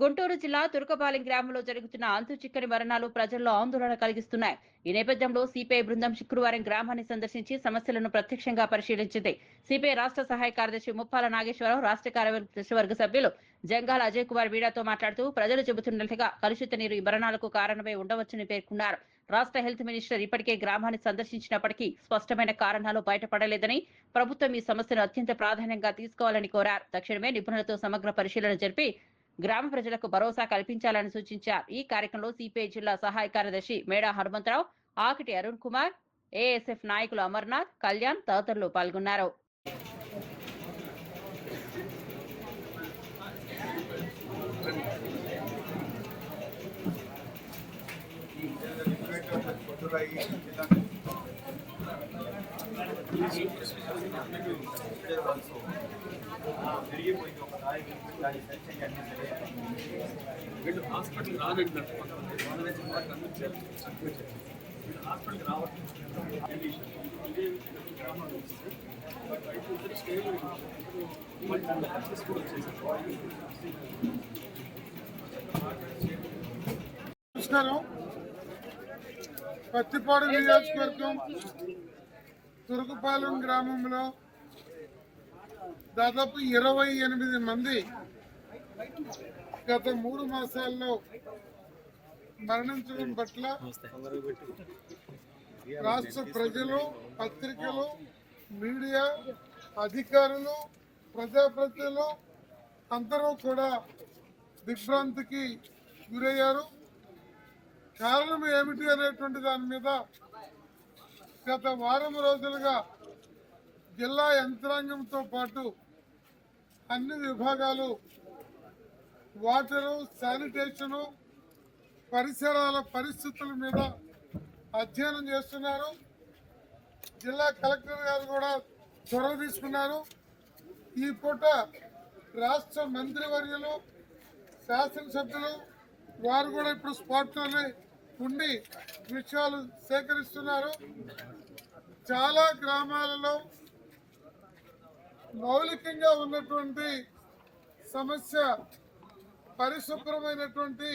గుంటూరు జిల్లా తురకపాలెం గ్రామంలో జరుగుతున్న అంతు చిక్కని మరణాలు ప్రజల్లో ఆందోళన కలిగిస్తున్నాయి. ఈ నేపథ్యంలో సిపిఐ బృందం శుక్రవారం గ్రామాన్ని సందర్శించి సమస్యలను ప్రత్యక్షంగా పరిశీలించింది. సిపిఐ రాష్ట్ర సహాయ కార్యదర్శి ముప్పాల నాగేశ్వరరావు రాష్ట్ర కార్యవర్గ సభ్యులు జంగాల అజయ్ కుమార్ మీడియాతో మాట్లాడుతూ ప్రజలు చెబుతున్నట్లుగా కలుషిత నీరు ఈ మరణాలకు కారణమై ఉండవచ్చని పేర్కొన్నారు. రాష్ట్ర హెల్త్ మినిస్టర్ ఇప్పటికే గ్రామాన్ని సందర్శించినప్పటికీ స్పష్టమైన కారణాలు బయటపడలేదని ప్రభుత్వం ఈ సమస్యను అత్యంత ప్రాధాన్యంగా తీసుకోవాలని కోరారు. తక్షణమే నిపుణులతో సమగ్ర పరిశీలన జరిపి గ్రామ ప్రజలకు భరోసా కల్పించాలని సూచించారు. ఈ కార్యక్రమంలో సిపిఐ జిల్లా సహాయ కార్యదర్శి మేడా హనుమంతరావు ఆకిటి అరుణ్ కుమార్ ఏఎస్ఎఫ్ నాయకులు అమర్నాథ్ కళ్యాణ్ తదితరులు పాల్గొన్నారు. వీళ్ళు హాస్పిటల్ రానండి వాళ్ళని కూడా కనిపించారు హాస్పిటల్కి రావట్లేదు ఇదే గ్రామాలు వస్తే బట్ అయితే ఇద్దరు స్టేబుల్ మళ్ళీ యాక్సెస్ కూడా వచ్చేసారు నమస్కారం పత్తిపాడు నియోజకవర్గం తురుకుపాలెం గ్రామంలో దాదాపు ఇరవై ఎనిమిది మంది గత మూడు మాసాల్లో మరణించడం పట్ల రాష్ట్ర ప్రజలు పత్రికలు మీడియా అధికారులు ప్రజాప్రతినిధులు అందరూ కూడా దిగ్భ్రాంతికి గురయ్యారు. కారణం ఏమిటి అనేటువంటి దాని మీద గత వారం రోజులుగా జిల్లా యంత్రాంగంతో పాటు అన్ని విభాగాలు వాటరు శానిటేషను పరిసరాల పరిస్థితుల మీద అధ్యయనం చేస్తున్నారు. జిల్లా కలెక్టర్ గారు కూడా చొరవ తీసుకున్నారు. ఈ పూట రాష్ట్ర మంత్రివర్యులు శాసనసభ్యులు వారు కూడా ఇప్పుడు స్పాట్లోనే ఉండి విషయాలు సేకరిస్తున్నారు. చాలా గ్రామాలలో మౌలికంగా ఉన్నటువంటి సమస్య పరిశుభ్రమైనటువంటి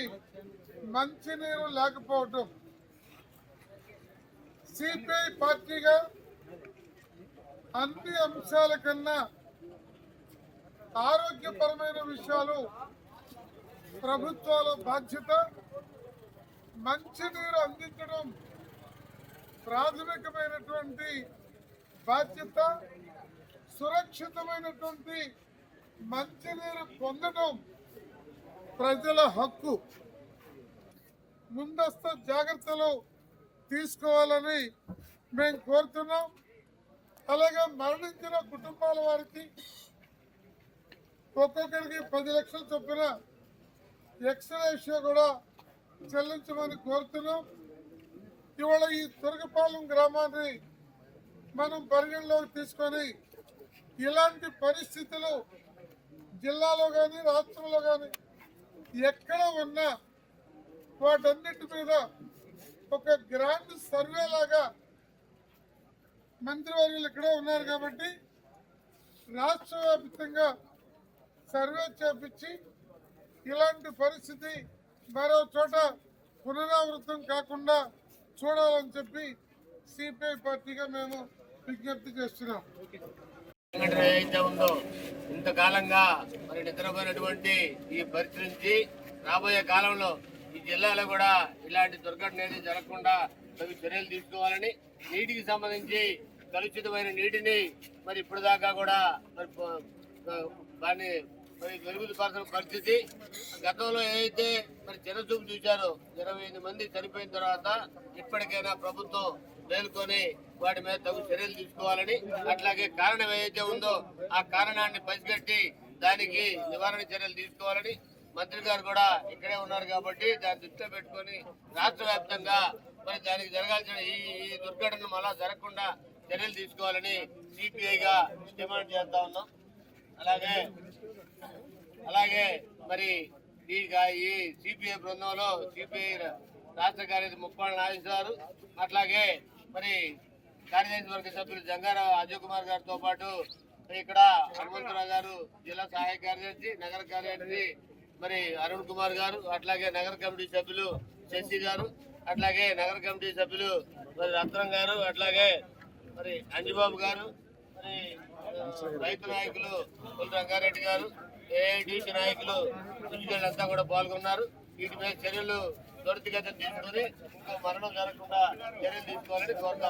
మంచినీరు లేకపోవటం. సిపిఐ పార్టీగా అన్ని అంశాల కన్నా ఆరోగ్యపరమైన విషయాలు ప్రభుత్వాల బాధ్యత మంచినీరు అందించడం ప్రాథమికమైనటువంటి బాధ్యత సురక్షితమైనటువంటి మంచినీరు పొందడం ప్రజల హక్కు. ముందస్తు జాగ్రత్తలు తీసుకోవాలని మేము కోరుతున్నాం. అలాగే మరణించిన కుటుంబాల వారికి ఒక్కొక్కరికి పది లక్షల చొప్పున ఎక్స్రేషియో కూడా చెల్లించమని కోరుతున్నాం. ఇవాళ ఈ తురగపాలెం గ్రామాన్ని మనం పరిగణలోకి తీసుకొని ఇలాంటి పరిస్థితులు జిల్లాలో కానీ రాష్ట్రంలో కానీ ఎక్కడ ఉన్నా వాటన్నిటి మీద ఒక గ్రాండ్ సర్వే లాగా మంత్రివర్యులు ఇక్కడే ఉన్నారు కాబట్టి రాష్ట్ర వ్యాప్తంగా సర్వే చేపించి ఇలాంటి పరిస్థితి మరో చోట పునరావృతం కాకుండా చూడాలని చెప్పి సిపిఐ పార్టీగా మేము విజ్ఞప్తి చేస్తున్నాం. సంఘటన ఏదైతే ఉందో ఇంతకాలంగా మరి నిద్రపోయినటువంటి ఈ పరిస్థితి నుంచి రాబోయే కాలంలో ఈ జిల్లాలో కూడా ఇలాంటి దుర్ఘటన ఏది జరగకుండా తగు చర్యలు తీసుకోవాలని నీటికి సంబంధించి కలుషితమైన నీటిని మరి ఇప్పుడు దాకా కూడా మరి దాన్ని మరి మెరుగుపరచిన పరిస్థితి. గతంలో ఏదైతే మరి చిన్నచూపు చూశారో ఇరవై మంది చనిపోయిన తర్వాత ఇప్పటికైనా ప్రభుత్వం మేల్కొని వాటి మీద తగు చర్యలు తీసుకోవాలని అట్లాగే కారణం ఏదైతే ఉందో ఆ కారణాన్ని పసిగట్టి దానికి నివారణ చర్యలు తీసుకోవాలని మంత్రి గారు కూడా ఇక్కడే ఉన్నారు కాబట్టి దాన్ని దృష్టిలో పెట్టుకొని రాష్ట్ర వ్యాప్తంగా మరి దానికి జరగాల్సిన ఈ ఈ దుర్ఘటన మళ్ళా జరగకుండా చర్యలు తీసుకోవాలని సిపిఐగా డిమాండ్ చేస్తా ఉన్నాం. అలాగే అలాగే మరి ఈ ఈ సిపిఐ బృందంలో సిపిఐ రాష్ట్ర కార్యదర్శి ముప్పాళ్ళ నాగేశ్వర అట్లాగే మరి కార్యదర్శి సభ్యులు జంగారావు అజయ్ కుమార్ గారితో పాటు ఇక్కడ హనుమంతరావు గారు జిల్లా సహాయ కార్యదర్శి నగర కార్యదర్శి మరి అరుణ్ కుమార్ గారు అట్లాగే నగర కమిటీ సభ్యులు శశి గారు అట్లాగే నగర కమిటీ సభ్యులు మరి రత్నం గారు అట్లాగే మరి అంజబాబు గారు మరి రైతు నాయకులు పుల్ రంగారెడ్డి గారు ఏఐటిసి నాయకులు అంతా కూడా పాల్గొన్నారు. వీటి మీద చర్యలు త్వరితగతిని తీసుకుని ఇంకో మరణం జరగకుండా చర్యలు తీసుకోవాలని కోరుతా